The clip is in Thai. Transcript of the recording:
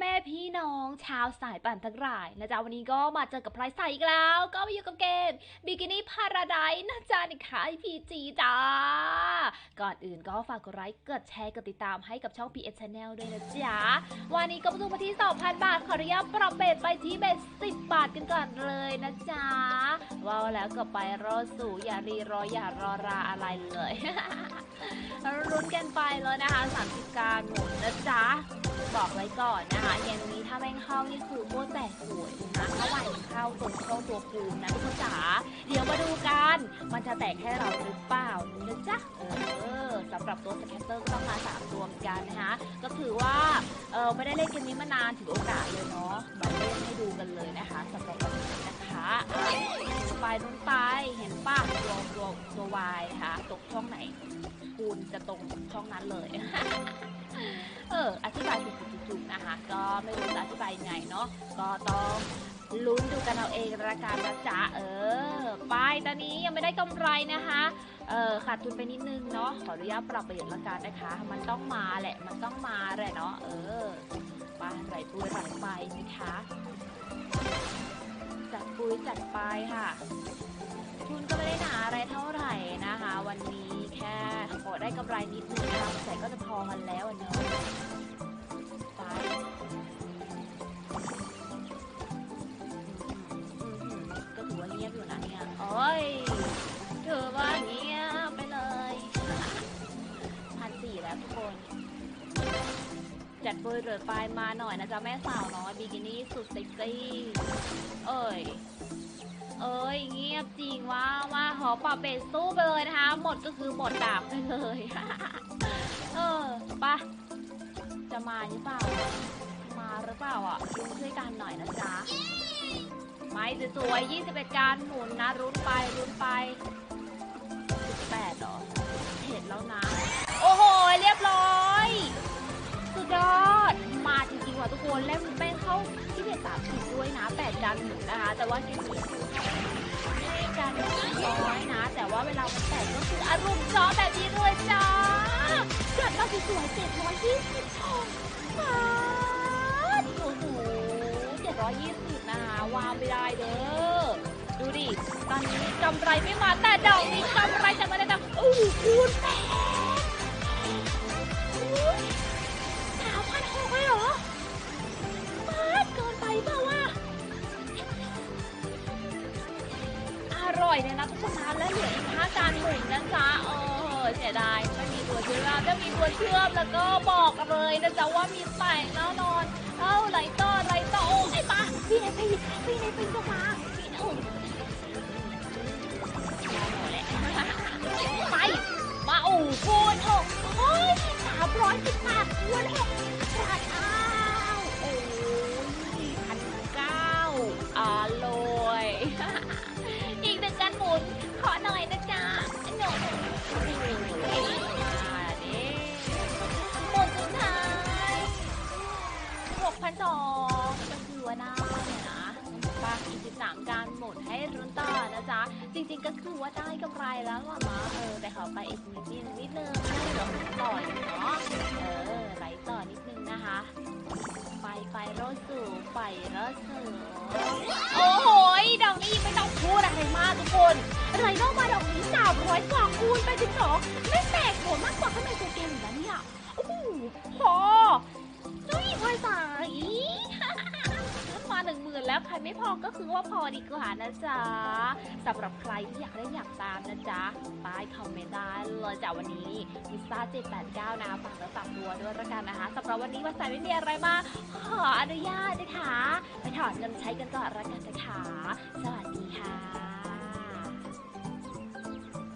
แม่พี่น้อง ชาวสายปั่นทั้งหลายนะจ๊ะวันนี้ก็มาเจอกับพลายใสอีกแล้ว ก็มาอยู่กับเกมบิกินี่พาราไดนะจ๊ะนี่ค่ะ PG จ้า ก่อนอื่นก็ฝากกดไลค์กดแชร์กดติดตามให้กับช่อง PS Channel ด้วยนะจ๊ะ วันนี้ก็มาดูมาที่ 2,000 บาท ขออนุญาตปรับเบสไปที่เบส10 บาทกันก่อนเลยนะจ๊ะว้าวแล้วก็ไปรอสู่อย่ารีรออย่ารอราอะไรเลยรุ้นกันไปเลยนะคะ 30 การหมุนนะจ๊ะ บอกไว้ก่อนนะคะเย็นนี้ถ้าแม่เข้านี่คือโคตรแตกสวยนะเท่าไหร่มันเข้าตรงเข้าตัวภูมินะทุกคนจ๋าเดี๋ยวมาดูกัน มันจะแตกให้เราหรือเปล่านะจ๊ะเออสำหรับตัวสแคตเตอร์ก็ต้องมาสามตัวเหมือนกันนะคะก็ถือว่าเออไม่ได้เล่นเกมนี้มานานถือโอกาสเลยเนาะมาเล่นให้ดูกันเลยนะคะสำหรับวันนี้นะคะไปนู้นไปเห็นป่ะตัวตัวตัววายนะคะตกช่องไหนคูณจะตรงช่องนั้นเลย นะคะ ก็ไม่รู้จะอธิบายยังไงเนาะก็ต้องลุ้นดูกันเอาเองละกันะจ๊ะเออไปตอนนี้ยังไม่ได้กำไรนะคะเออขาดทุนไปนิดนึงเนาะขออนุญาตปรับเปลี่ยนละกันนะคะ มันต้องมาแหละมันต้องมาแหละเนาะเออไปไหลปุยไหลไปนะคะจัดปุยจัดไปค่ะ ทุนก็ไม่ได้หนาอะไรเท่าไหร่นะคะ วันนี้แค่ขอได้กำไรนิดนึงนะคะแต่ก็จะพอกันแล้วเนาะ จัดโปรยเรือปลายมาหน่อยนะจ๊ะแม่สาวน้อยบิกินี่สุดเซ็กซี่เอ้ยเอ้ยเงียบจริงว่าว่าหอปรับเบสสู้ไปเลยนะคะ หมดก็คือหมดดาบไปเลยเออปะจะมาหรือเปล่า มาหรือเปล่าอะดูช่วยกันหน่อยนะจ๊ะไม้สวยๆ21 การหมุนนะรุนไปรุนไป นะแปดจานหมุนนะคะ แต่ว่ากมนี้ไม่ได้จานน้อยนะ แต่ว่าเวลามันแตกก็คืออารมณ์จอแบบนี้เลยจ้าเกิดมาสวยๆเจ็ดร้อยยี่สิบมาโอ้โหเจ็ดร้อยยี่สิบนะคะวางไม่ได้เด้อดูดิ ตอนนี้กำไรไม่มาแต่ดอกนี้กำไรจะมาได้ดังอู้หูคูณแปด ร่อยเนี่ยนะทุกคนนะและเหลืออีกห้าจานหมุนนะจ๊ะเออเสียดายไม่มีตัวเชื่อมถ้ามีตัวเชื่อมแล้วก็บอกเลยนะจ๊ะว่ามีแตกแน่นอนเอ้าไหลต่อไหลต่อโอ้ไอ้ปาพี่ในปีพี่ในปีก็มาพี่นะโอ้ไปมาโอ้คูณหกเฮ้ยสามร้อยสิบบาทคูณหกบาทอ้า ริงๆก็คือว่าได้กำไรแล้วอะมาเออแต่ขอไปอีกนิดนึงนิดนึงให้เราต่อยเนาะเออไหลต่อนิดนึงนะคะ ไปไปรถสู่ไปรถสู่โอ้โหดอกนี้ไม่ต้องพูดอะไรมากทุกคนไรนอกมาดอกนี้สามร้อยกว่าคูณไปถึงสองไม่แตกหัวมากกว่าข้างในตัวเกมอยู่แล้วเนี่ย แล้วใครไม่พอก็คือว่าพอดีกว่านะจ๊ะสำหรับใครที่อยากได้อยากตามนะจ๊ะใต้คอมเมนต์ได้เลยจ้ะวันนี้พิซซ่า789นะฝากแล้วฝากตัวด้วยละกันนะคะสำหรับวันนี้วันใสไม่มีอะไรมา ขออนุญาตนะคะ ไปถอนเงินใช้กันก่อนละกันนะคะสวัสดีค่ะ